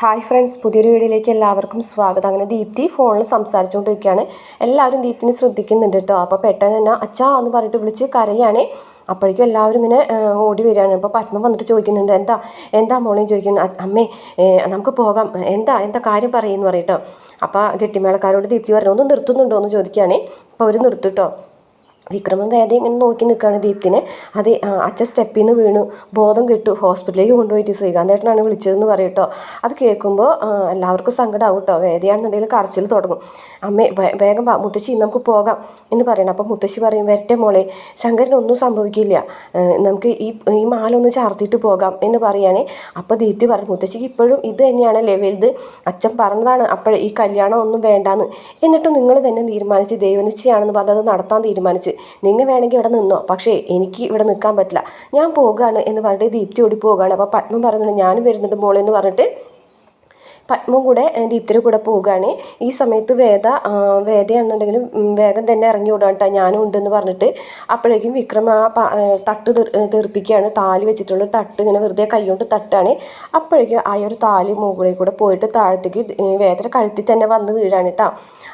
Hi friends പുതിയൊരു വീഡിയോയിലേക്ക് എല്ലാവർക്കും സ്വാഗതം. അങ്ങനെ ദീപ്തി ഫോണിൽ സംസാരിച്ചുകൊണ്ടിരിക്കുകയാണ്. എല്ലാവരും ദീപ്തിനെ ശ്രദ്ധിക്കുന്നുണ്ട് കേട്ടോ അപ്പോൾ പെട്ടെന്ന് തന്നെ അച്ഛാ എന്ന് പറഞ്ഞിട്ട് വിളിച്ച് കരയാണ്. അപ്പോഴേക്കും എല്ലാവരും ഇങ്ങനെ ഓടി വരികയാണ്. അപ്പോൾ പത്മ വന്നിട്ട് ചോദിക്കുന്നുണ്ട് എന്താ എന്താ മോളെയും ചോദിക്കുന്നു അമ്മേ നമുക്ക് പോകാം. എന്താ എന്താ കാര്യം പറയുമെന്ന് പറയട്ടോ അപ്പോൾ കെട്ടിമേളക്കാരോട് ദീപ്തി പറഞ്ഞു ഒന്ന് നിർത്തുന്നുണ്ടോ? എന്ന് ചോദിക്കുകയാണേ. അപ്പോൾ അവർ നിർത്തിട്ടോ വിക്രമൻ വേദ ഇങ്ങനെ നോക്കി നിൽക്കുകയാണ് ദീപ്തിനെ. അത് അച്ഛൻ സ്റ്റെപ്പിൽ നിന്ന് വീണു. ബോധം കിട്ടു. ഹോസ്പിറ്റലിലേക്ക് കൊണ്ടുപോയിട്ട് ശ്രീകാന്തേട്ടനാണ് വിളിച്ചതെന്ന് പറയട്ടോ അത് കേൾക്കുമ്പോൾ എല്ലാവർക്കും സങ്കടമാവും കേട്ടോ വേദയാണെന്നുണ്ടെങ്കിൽ കരച്ചിൽ തുടങ്ങും. അമ്മ വേഗം മുത്തശ്ശി നമുക്ക് പോകാം എന്ന് പറയണം. അപ്പം മുത്തശ്ശി പറയും വരട്ടെ മോളെ. ശങ്കരനൊന്നും സംഭവിക്കില്ല. നമുക്ക് ഈ ഈ മാല ഒന്ന് ചാർത്തിയിട്ട് പോകാം എന്ന് പറയുകയാണെ അപ്പോൾ ദീപ്തി പറഞ്ഞു മുത്തശ്ശിക്ക് ഇപ്പോഴും ഇത് തന്നെയാണല്ലേ? വലുത് അച്ഛൻ പറഞ്ഞതാണ് അപ്പോഴേ ഈ കല്യാണം ഒന്നും വേണ്ടാന്ന്. എന്നിട്ടും നിങ്ങൾ തന്നെ തീരുമാനിച്ച് ദൈവനിശ്ചയാണെന്ന് പറഞ്ഞത് നടത്താൻ തീരുമാനിച്ച്. നിങ്ങൾ വേണമെങ്കിൽ ഇവിടെ നിന്നോ. പക്ഷേ എനിക്ക് ഇവിടെ നിൽക്കാൻ പറ്റില്ല. ഞാൻ പോകുകയാണ് എന്ന് പറഞ്ഞിട്ട് ദീപ്തി ഓടി പോകുകയാണ് അപ്പോൾ പത്മം പറയുന്നുണ്ട് ഞാനും വരുന്നുണ്ട് മോളെ എന്ന് പറഞ്ഞിട്ട് പത്മം കൂടെ ദീപ്തിയുടെ കൂടെ പോവുകയാണ്. ഈ സമയത്ത് വേദ വേദയാണെന്നുണ്ടെങ്കിലും വേഗം തന്നെ ഇറങ്ങി കേട്ടോ. ഞാനും ഉണ്ടെന്ന് പറഞ്ഞിട്ട് അപ്പോഴേക്കും വിക്രം ആ തട്ട് തെറിപ്പിക്കുകയാണ് താലി വെച്ചിട്ടുള്ള തട്ട് ഇങ്ങനെ വെറുതെ കൈകൊണ്ട് തട്ടാണ്. അപ്പോഴേക്കും ആ ഒരു താലി മുകളിൽ കൂടെ പോയിട്ട് താഴത്തേക്ക് വേദന കഴുത്തിൽ തന്നെ വന്ന് വീഴാണ് കേട്ടോ.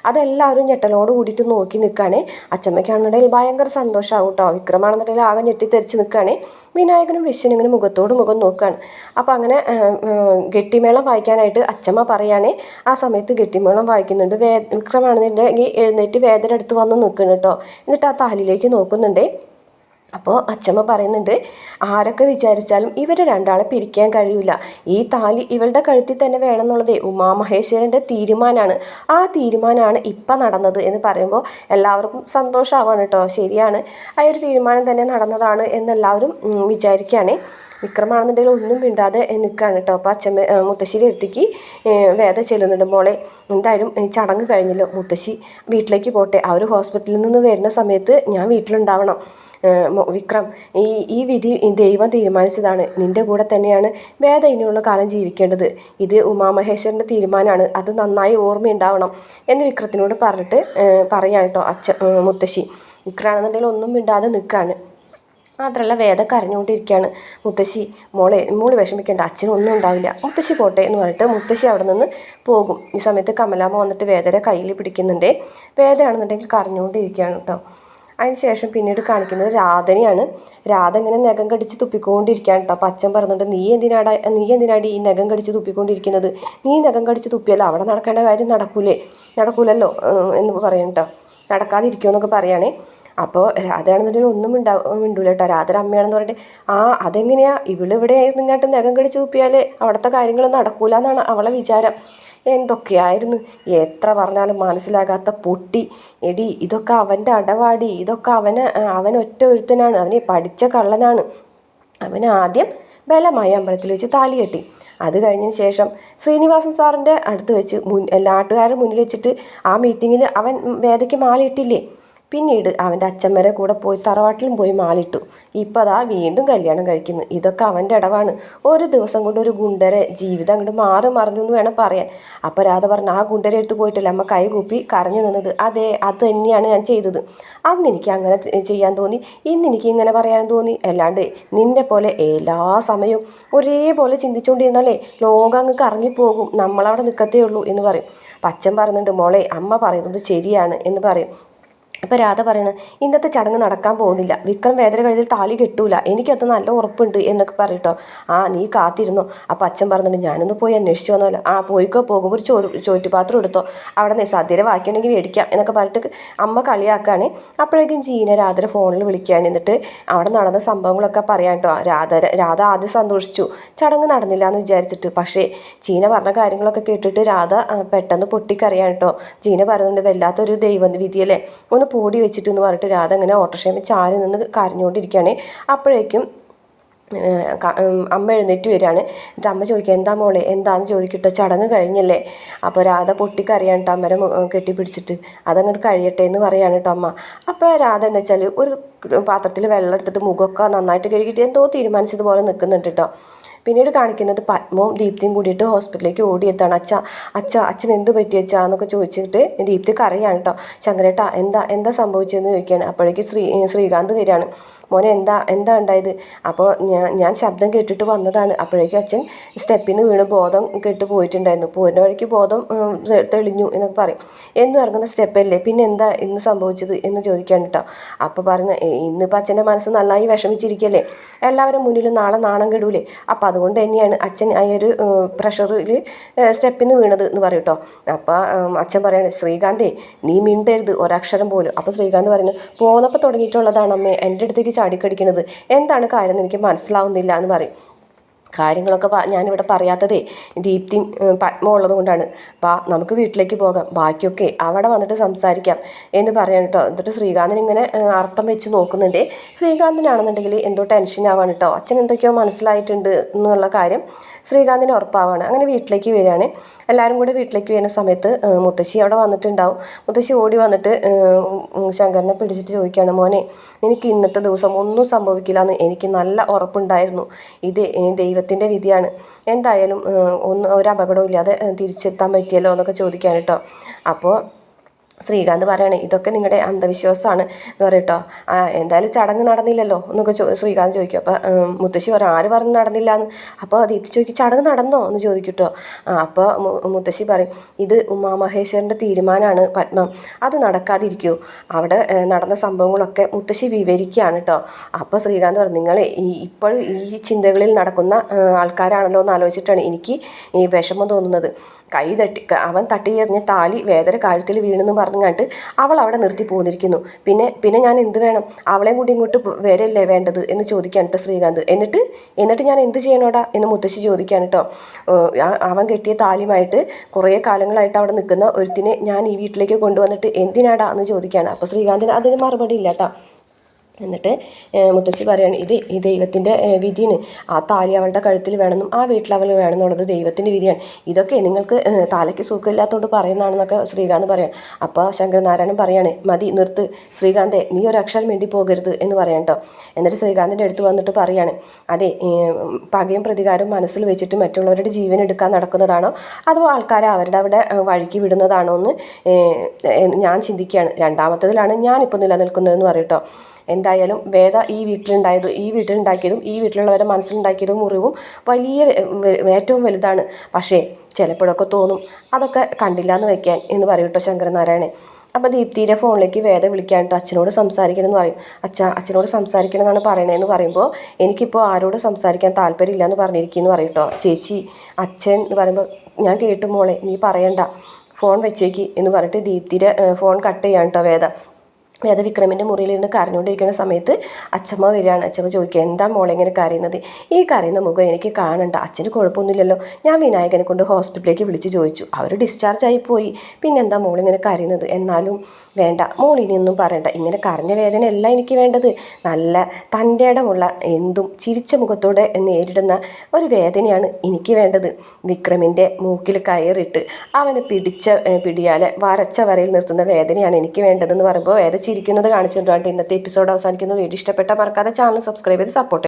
അതെല്ലാവരും ഞെട്ടലോട് കൂടിയിട്ട് നോക്കി നിൽക്കുകയാണ്. അച്ചമ്മയ്ക്കാണെന്നുണ്ടെങ്കിൽ ഭയങ്കര സന്തോഷമാവും കേട്ടോ. വിക്രമാണെന്നുണ്ടെങ്കിൽ ആകെ ഞെട്ടിത്തെറിച്ച് നിൽക്കുകയാണ്. വിനായകനും വിശ്വനും ഇങ്ങനെ മുഖത്തോട് മുഖം നോക്കുകയാണ്. അപ്പോൾ അങ്ങനെ ഗട്ടിമേളം വായിക്കാനായിട്ട് അച്ചമ്മ പറയുകയാണ് ആ സമയത്ത് ഗെട്ടിമേളം വായിക്കുന്നുണ്ട്. വേ വിക്രമാണെന്നുണ്ടെങ്കിൽ എഴുന്നേറ്റ് വേദന എടുത്ത് വന്ന് നിൽക്കുന്നു കേട്ടോ. എന്നിട്ട് ആ താലിലേക്ക് നോക്കുന്നുണ്ട്. അപ്പോൾ അച്ഛമ്മ പറയുന്നുണ്ട് ആരൊക്കെ വിചാരിച്ചാലും ഇവർ രണ്ടാളെ പിരിക്കാൻ കഴിയില്ല ഈ താലി ഇവളുടെ കഴുത്തിൽ തന്നെ വേണമെന്നുള്ളതേ ഉമാമഹേശ്വരന്റെ തീരുമാനമാണ് ആ തീരുമാനമാണ് ഇപ്പം നടന്നത് എന്ന് പറയുമ്പോൾ എല്ലാവർക്കും സന്തോഷമാവാണ് കേട്ടോ. ശരിയാണ്. ആ ഒരു തീരുമാനം തന്നെ നടന്നതാണ് എന്നെല്ലാവരും വിചാരിക്കുകയാണേ. വിക്രമാണെന്നുണ്ടെങ്കിൽ ഒന്നും മിണ്ടാതെ നിൽക്കുകയാണ് കേട്ടോ. അപ്പോൾ അച്ഛമ്മ മുത്തശ്ശിയുടെ അടുത്തേക്ക് വേദ ചെല്ലുന്നുണ്ട്. മോളെ എന്തായാലും ചടങ്ങ് കഴിഞ്ഞല്ലോ. മുത്തശ്ശി വീട്ടിലേക്ക് പോട്ടെ. ആ ഒരു ഹോസ്പിറ്റലിൽ നിന്ന് വരുന്ന സമയത്ത് ഞാൻ വീട്ടിലുണ്ടാവണം. വിക്രം ഈ ഈ വിധി ദൈവം തീരുമാനിച്ചതാണ്. നിന്റെ കൂടെ തന്നെയാണ് വേദ ഇനിയുള്ള കാലം ജീവിക്കേണ്ടത്. ഇത് ഉമാമഹേശ്വരന്റെ തീരുമാനമാണ്. അത് നന്നായി ഓർമ്മയുണ്ടാവണം എന്ന് വിക്രത്തിനോട് പറഞ്ഞിട്ട് പറയാൻ കേട്ടോ അച്ഛ മുത്തശ്ശി. വിക്രാണെന്നുണ്ടെങ്കിൽ ഒന്നും മിണ്ടാതെ നിൽക്കുകയാണ് മാത്രമല്ല വേദ കരഞ്ഞുകൊണ്ടിരിക്കുകയാണ്. മുത്തശ്ശി മോളെ മോൾ വിഷമിക്കേണ്ട. അച്ഛനൊന്നും ഉണ്ടാവില്ല. മുത്തശ്ശി പോട്ടെ എന്ന് പറഞ്ഞിട്ട് മുത്തശ്ശി അവിടെ നിന്ന് പോകും. ഈ സമയത്ത് കമലാമ്മ വന്നിട്ട് വേദരെ കയ്യിൽ പിടിക്കുന്നുണ്ട്. വേദയാണെന്നുണ്ടെങ്കിൽ കരഞ്ഞുകൊണ്ടിരിക്കുകയാണ് കേട്ടോ. അതിനുശേഷം പിന്നീട് കാണിക്കുന്നത് രാധനയാണ്. രാധ ഇങ്ങനെ നഖം കടിച്ച് തുപ്പിക്കൊണ്ടിരിക്കുകയാണ് കേട്ടോ. അപ്പം അച്ഛൻ പറഞ്ഞിട്ട് നീ എന്തിനാടാ നീ എന്തിനാടി ഈ നഖം കടിച്ച് തുപ്പിക്കൊണ്ടിരിക്കുന്നത്? നീ നഖം കടിച്ച് തുപ്പിയല്ലോ അവിടെ നടക്കേണ്ട കാര്യം നടക്കൂലേ? നടക്കൂലല്ലോ? എന്ന് പറയും കേട്ടോ. നടക്കാതിരിക്കുമെന്നൊക്കെ പറയുകയാണേ അപ്പോൾ രാധയാണെന്നുണ്ടെങ്കിൽ ഒന്നും ഉണ്ടാവും മിണ്ടൂല കേട്ടോ. രാധര അമ്മയാണെന്ന് പറഞ്ഞിട്ട് ആ അതെങ്ങനെയാ? ഇവളിവിടെ ഇങ്ങോട്ട് നഖം കടിച്ച് തുപ്പിയാൽ അവിടുത്തെ കാര്യങ്ങളൊന്നും നടക്കൂല എന്നാണ് അവളെ വിചാരം. എന്തൊക്കെയായിരുന്നു? എത്ര പറഞ്ഞാലും മനസ്സിലാകാത്ത പൊട്ടി. എടി ഇതൊക്കെ അവന്റെ അടവാടി. ഇതൊക്കെ അവന് അവൻ ഒറ്റ ഒരുത്തനാണ്. അവനെ പഠിച്ച കള്ളനാണ്. അവൻ ആദ്യം ബലമായി അമ്പലത്തിൽ വെച്ച് താലി കെട്ടി. അത് കഴിഞ്ഞതിന് ശേഷം ശ്രീനിവാസൻ സാറിന്റെ അടുത്ത് വെച്ച് മുൻ നാട്ടുകാരുടെ മുന്നിൽ വെച്ചിട്ട് ആ മീറ്റിങ്ങിൽ അവൻ വേദയ്ക്ക് മാലയിട്ടില്ലേ പിന്നീട് അവന്റെ അച്ഛൻ വരെ കൂടെ പോയി തറവാട്ടിലും പോയി മാലിട്ടു. ഇപ്പം അതാ വീണ്ടും കല്യാണം കഴിക്കുന്നു. ഇതൊക്കെ അവന്റെ ഇടവാണ്. ഒരു ദിവസം കൊണ്ട് ഒരു ഗുണ്ടരെ ജീവിതം അങ്ങോട്ട് മാറി മറിഞ്ഞു എന്ന് വേണം പറയാൻ. അപ്പോൾ രാധ പറഞ്ഞു ആ ഗുണ്ടരെ എടുത്ത് പോയിട്ടില്ല? അമ്മ കൈ കൂപ്പി കരഞ്ഞു നിന്നത്. അതെ അത് തന്നെയാണ് ഞാൻ ചെയ്തത്. അന്ന് എനിക്ക് അങ്ങനെ ചെയ്യാൻ തോന്നി. ഇന്ന് എനിക്ക് ഇങ്ങനെ പറയാൻ തോന്നി. അല്ലാണ്ട് നിന്നെ പോലെ എല്ലാ സമയവും ഒരേപോലെ ചിന്തിച്ചുകൊണ്ടിരുന്നാലേ ലോകം അങ്ങ് കറങ്ങിപ്പോകും. നമ്മളവിടെ നിൽക്കത്തേ ഉള്ളൂ എന്ന് പറയും. അച്ഛൻ പറയുന്നുണ്ട് മോളെ അമ്മ പറയുന്നത് ശരിയാണ് എന്ന് പറയും. അപ്പോൾ രാധ പറയണത് ഇന്നത്തെ ചടങ്ങ് നടക്കാൻ പോകുന്നില്ല. വിക്രം വേദന കഴുതിൽ താലി കെട്ടൂല. എനിക്കത് നല്ല ഉറപ്പുണ്ട് എന്നൊക്കെ പറയട്ടോ. ആ നീ കാത്തിരുന്നോ? അപ്പോൾ അച്ഛൻ പറഞ്ഞിട്ട് ഞാനൊന്ന് പോയി അന്വേഷിച്ചു വന്നല്ലോ ആ പോയിക്കോ. പോകുമ്പോൾ ഒരു ചോറ് ചോറ്റുപാത്രം എടുത്തോ. അവിടെ നിന്ന് സദ്യ ബാക്കിയുണ്ടെങ്കിൽ മേടിക്കാം എന്നൊക്കെ പറഞ്ഞിട്ട് അമ്മ കളിയാക്കുകയാണ് അപ്പോഴേക്കും ജീന രാധയുടെ ഫോണിൽ വിളിക്കുകയാണ് എന്നിട്ട് അവിടെ നടന്ന സംഭവങ്ങളൊക്കെ പറയാൻ കേട്ടോ. രാധ രാധ ആദ്യം സന്തോഷിച്ചു. ചടങ്ങ് നടന്നില്ല എന്ന് വിചാരിച്ചിട്ട്. പക്ഷേ ജീന പറഞ്ഞ കാര്യങ്ങളൊക്കെ കേട്ടിട്ട് രാധ പെട്ടെന്ന് പൊട്ടിക്കറിയാൻ കേട്ടോ. ജീന പറയുന്നുണ്ട് വല്ലാത്തൊരു ദൈവം വിധിയല്ലേ? ഒന്ന് പൂടി വെച്ചിട്ട് എന്ന് പറഞ്ഞിട്ട് രാധ അങ്ങനെ ഓട്ടോറിക്ഷയിൽ ചാരി നിന്ന് കരഞ്ഞുകൊണ്ടിരിക്കുകയാണ്. അപ്പോഴേക്കും അമ്മ എഴുന്നേറ്റ് വരികയാണ്. എന്നിട്ട് അമ്മ ചോദിക്കുക എന്താ മോളെ എന്താന്ന് ചോദിക്കട്ടെ? ചടങ്ങ് കഴിഞ്ഞല്ലേ? അപ്പോൾ രാധ പൊട്ടിക്കറിയാൻ കേട്ടോ അമ്മരെ കെട്ടിപ്പിടിച്ചിട്ട്. അതങ്ങോട്ട് കഴിയട്ടെ എന്ന് പറയാണ് കേട്ടോ അമ്മ. അപ്പോൾ രാധ എന്ന് വെച്ചാൽ ഒരു പാത്രത്തിൽ വെള്ളം എടുത്തിട്ട് മുഖമൊക്കെ നന്നായിട്ട് കഴുകിയിട്ട് എന്തോ തീരുമാനിച്ചതുപോലെ നിൽക്കുന്നുണ്ട് കേട്ടോ പിന്നീട് കാണിക്കുന്നത് പത്മവും ദീപ്തിയും കൂടിയിട്ട് ഹോസ്പിറ്റലിലേക്ക് ഓടിയെത്താണ്. അച്ഛ അച്ഛ അച്ഛൻ എന്ത് പറ്റി അച്ഛാ എന്നൊക്കെ ചോദിച്ചിട്ട് ദീപ്തി കറിയാണ് കേട്ടോ ശങ്കരേട്ട എന്താ എന്താ സംഭവിച്ചതെന്ന് ചോദിക്കുകയാണ്. അപ്പോഴേക്ക് ശ്രീ ശ്രീകാന്ത് വരികയാണ്. മോനെ എന്താ എന്താ ഉണ്ടായത്? അപ്പോൾ ഞാൻ ഞാൻ ശബ്ദം കേട്ടിട്ട് വന്നതാണ്. അപ്പോഴേക്കും അച്ഛൻ സ്റ്റെപ്പിൽ നിന്ന് വീണ് ബോധം കെട്ട് പോയിട്ടുണ്ടായിരുന്നു. പോരുന്ന വഴിക്ക് ബോധം തെളിഞ്ഞു എന്നൊക്കെ പറയും. എന്നും ഇറങ്ങുന്ന സ്റ്റെപ്പല്ലേ? പിന്നെ എന്താ ഇന്ന് സംഭവിച്ചത് എന്ന് ചോദിക്കാൻ കേട്ടോ അപ്പോൾ പറഞ്ഞു "ഏയ്, ഇന്നിപ്പോൾ അച്ഛന്റെ മനസ്സ് നന്നായി വിഷമിച്ചിരിക്കല്ലേ? എല്ലാവരും മുന്നിലും നാളെ നാണം കെടൂലേ? അപ്പോൾ അതുകൊണ്ട് തന്നെയാണ് അച്ഛൻ ആ ഒരു പ്രഷറിൽ സ്റ്റെപ്പിൽ നിന്ന് വീണത് എന്ന് പറയും കേട്ടോ അപ്പോൾ അച്ഛൻ പറയാണ് ശ്രീകാന്തേ നീ മിണ്ടരുത്. ഒരക്ഷരം പോലും. അപ്പോൾ ശ്രീകാന്ത് പറയുന്നു പോന്നപ്പോൾ തുടങ്ങിയിട്ടുള്ളതാണ് അമ്മേ എന്റെ അടുത്തേക്ക് ചാടിക്കടിക്കുന്നത്? എന്താണ് കാര്യം എനിക്ക് മനസ്സിലാവുന്നില്ല എന്ന് പറയും. കാര്യങ്ങളൊക്കെ ഞാനിവിടെ പറയാത്തതേ ദീപ്തിയും ഏഹ്, പത്മ ഉള്ളത് കൊണ്ടാണ്. വാ നമുക്ക് വീട്ടിലേക്ക് പോകാം. ബാക്കിയൊക്കെ അവിടെ വന്നിട്ട് സംസാരിക്കാം എന്ന് പറയാൻ കേട്ടോ എന്നിട്ട് ശ്രീകാന്തൻ ഇങ്ങനെ അർത്ഥം വെച്ച് നോക്കുന്നുണ്ട്. ശ്രീകാന്തനാണെന്നുണ്ടെങ്കിൽ എന്തോ ടെൻഷൻ ആവാണ് കേട്ടോ അച്ഛൻ എന്തൊക്കെയോ മനസ്സിലായിട്ടുണ്ട് എന്നുള്ള കാര്യം ശ്രീകാന്തിന് ഉറപ്പാവാണ്. അങ്ങനെ വീട്ടിലേക്ക് വരികയാണ്. എല്ലാവരും കൂടി വീട്ടിലേക്ക് വരുന്ന സമയത്ത് മുത്തശ്ശി അവിടെ വന്നിട്ടുണ്ടാവും. മുത്തശ്ശി ഓടി വന്നിട്ട് ശങ്കരനെ പിടിച്ചിട്ട് ചോദിക്കുകയാണ് മോനെ എനിക്ക് ഇന്നത്തെ ദിവസം ഒന്നും സംഭവിക്കില്ല എന്ന് എനിക്ക് നല്ല ഉറപ്പുണ്ടായിരുന്നു. ഇത് ദൈവത്തിന്റെ വിധിയാണ്. എന്തായാലും ഒന്നും ഒരു അപകടവും ഇല്ലാതെ തിരിച്ചെത്താൻ പറ്റിയല്ലോ? എന്നൊക്കെ ചോദിക്കാൻ കേട്ടോ. അപ്പോൾ ശ്രീകാന്ത് പറയണേ ഇതൊക്കെ നിങ്ങളുടെ അന്ധവിശ്വാസമാണ് എന്ന് പറയട്ടോ ആ എന്തായാലും ചടങ്ങ് നടന്നില്ലല്ലോ? എന്നൊക്കെ ചോ ശ്രീകാന്ത് ചോദിക്കും. അപ്പോൾ മുത്തശ്ശി പറയും ആര് പറഞ്ഞ് നടന്നില്ല എന്ന് അപ്പോൾ ദീപ്തി ചോദിക്കും ചടങ്ങ് നടന്നോ? എന്ന് ചോദിക്കട്ടോ ആ അപ്പോൾ മുത്തശ്ശി പറയും ഇത് ഉമാമഹേശ്വരന്റെ തീരുമാനമാണ് പത്മം. അത് നടക്കാതിരിക്കൂ. അവിടെ നടന്ന സംഭവങ്ങളൊക്കെ മുത്തശ്ശി വിവരിക്കുകയാണ് കേട്ടോ അപ്പോൾ ശ്രീകാന്ത് പറഞ്ഞു നിങ്ങൾ ഈ ഇപ്പോൾ ഈ ചിന്തകളിൽ നടക്കുന്ന ആൾക്കാരാണല്ലോ എന്ന് ആലോചിച്ചിട്ടാണ് എനിക്ക് ഈ വിഷമം തോന്നുന്നത്. കൈ തട്ടി അവൻ തട്ടി എറിഞ്ഞ താലി വേദന കഴുത്തിൽ വീണെന്ന് പറഞ്ഞിട്ട് അവൾ അവിടെ നിർത്തി പോന്നിരിക്കുന്നു. പിന്നെ പിന്നെ ഞാൻ എന്ത് വേണം? അവളെയും കൂടി ഇങ്ങോട്ട് വരല്ലേ വേണ്ടത് എന്ന് ചോദിക്കാൻ കേട്ടോ ശ്രീകാന്ത്. എന്നിട്ട് എന്നിട്ട് ഞാൻ എന്ത് ചെയ്യണോടാ എന്ന് മുത്തശ്ശി ചോദിക്കാൻ കേട്ടോ അവൻ കെട്ടിയ താലിയുമായിട്ട് കുറേ കാലങ്ങളായിട്ട് അവിടെ നിൽക്കുന്ന ഒരുത്തിനെ ഞാൻ ഈ വീട്ടിലേക്ക് കൊണ്ടുവന്നിട്ട് എന്തിനാടാ എന്ന് ചോദിക്കുകയാണ് അപ്പോൾ ശ്രീകാന്തിന് അതിന് മറുപടി ഇല്ല കേട്ടോ എന്നിട്ട് മുത്തശ്ശി പറയാണ് ഇത് ഈ ദൈവത്തിന്റെ വിധിയാണ്. ആ താലി അവളുടെ കഴുത്തിൽ വേണമെന്നും ആ വീട്ടിൽ അവൾ വേണമെന്നുള്ളത് ദൈവത്തിന്റെ വിധിയാണ്. ഇതൊക്കെ നിങ്ങൾക്ക് താലയ്ക്ക് സുഖമില്ലാത്തതുകൊണ്ട് പറയുന്നതാണെന്നൊക്കെ ശ്രീകാന്ത് പറയാം അപ്പോൾ ശങ്കരനാരായണൻ പറയാണ് മതി നിർത്ത്. ശ്രീകാന്തെ നീ ഒരു അക്ഷരം വേണ്ടി പോകരുത് എന്ന് പറയാം കേട്ടോ എന്നിട്ട് ശ്രീകാന്തിന്റെ അടുത്ത് വന്നിട്ട് പറയാണ് അതെ പകയും പ്രതികാരവും മനസ്സിൽ വെച്ചിട്ട് മറ്റുള്ളവരുടെ ജീവൻ എടുക്കാൻ നടക്കുന്നതാണോ? അതോ ആൾക്കാരെ അവരുടെ അവിടെ വഴുക്കി വിടുന്നതാണോ എന്ന് ഞാൻ ചിന്തിക്കുകയാണ്. രണ്ടാമത്തതിലാണ് ഞാനിപ്പോൾ നിലനിൽക്കുന്നതെന്ന് പറയും കേട്ടോ എന്തായാലും വേദ ഈ വീട്ടിലുണ്ടായത് ഈ വീട്ടിലുണ്ടാക്കിയതും ഈ വീട്ടിലുള്ളവരെ മനസ്സിലുണ്ടാക്കിയതും മുറിവും വലിയ ഏറ്റവും വലുതാണ്. പക്ഷേ ചിലപ്പോഴൊക്കെ തോന്നും അതൊക്കെ കണ്ടില്ല എന്ന് വെക്കാൻ എന്ന് പറയും കേട്ടോ ശങ്കരനാരായണൻ. അപ്പോൾ ദീപ്തിയുടെ ഫോണിലേക്ക് വേദ വിളിക്കാൻ കേട്ടോ അച്ഛനോട് സംസാരിക്കണം എന്ന് പറയും. അച്ഛ അച്ഛനോട് സംസാരിക്കണം എന്നാണ് പറയണതെന്ന് പറയുമ്പോൾ എനിക്കിപ്പോൾ ആരോട് സംസാരിക്കാൻ താല്പര്യമില്ല എന്ന് പറഞ്ഞിരിക്കുന്നു പറയും കേട്ടോ ചേച്ചി അച്ഛൻ എന്ന് പറയുമ്പോൾ ഞാൻ കേട്ടു മോളെ നീ പറയണ്ട. ഫോൺ വെച്ചേക്ക് എന്ന് പറഞ്ഞിട്ട് ദീപ്തിയുടെ ഫോൺ കട്ട് ചെയ്യാൻ കേട്ടോ വേദ. വേദ വിക്രമിന്റെ മുറിയിലിരുന്ന് കരഞ്ഞുകൊണ്ടിരിക്കുന്ന സമയത്ത് അച്ഛമ്മ വരികയാണ്. അച്ഛമ്മ ചോദിക്കുക എന്താ മോളെ ഇങ്ങനെ കരയുന്നത്? ഈ കരയുന്ന മുഖം എനിക്ക് കാണണ്ട. അച്ഛന് കുഴപ്പമൊന്നുമില്ലല്ലോ. ഞാൻ വിനായകനെ കൊണ്ട് ഹോസ്പിറ്റലിലേക്ക് വിളിച്ച് ചോദിച്ചു. അവർ ഡിസ്ചാർജ് ആയി പോയി. പിന്നെന്താ മോളിങ്ങനെ കരയുന്നത്? എന്നാലും വേണ്ട. മോളിനിയൊന്നും പറയണ്ട. ഇങ്ങനെ കരഞ്ഞ വേദനയല്ല എനിക്ക് വേണ്ടത്. നല്ല തന്റെ ഇടമുള്ള എന്തും ചിരിച്ച മുഖത്തോടെ നേരിടുന്ന ഒരു വേദനയാണ് എനിക്ക് വേണ്ടത്. വിക്രമിന്റെ മൂക്കിൽ കയറിട്ട് അവനെ പിടിച്ച പിടിയാലെ വരച്ച വരയിൽ നിർത്തുന്ന വേദനയാണ് എനിക്ക് വേണ്ടതെന്ന് പറയുമ്പോൾ വേദ ചിരിക്കുന്നത് കാണിച്ചിട്ടുണ്ട് ഇന്നത്തെ എപ്പിസോഡ് അവസാനിക്കുന്നു. വീഡിയോ ഇഷ്ടപ്പെട്ട മറക്കാതെ ചാനൽ സബ്സ്ക്രൈബ് ചെയ്ത് സപ്പോർട്ട്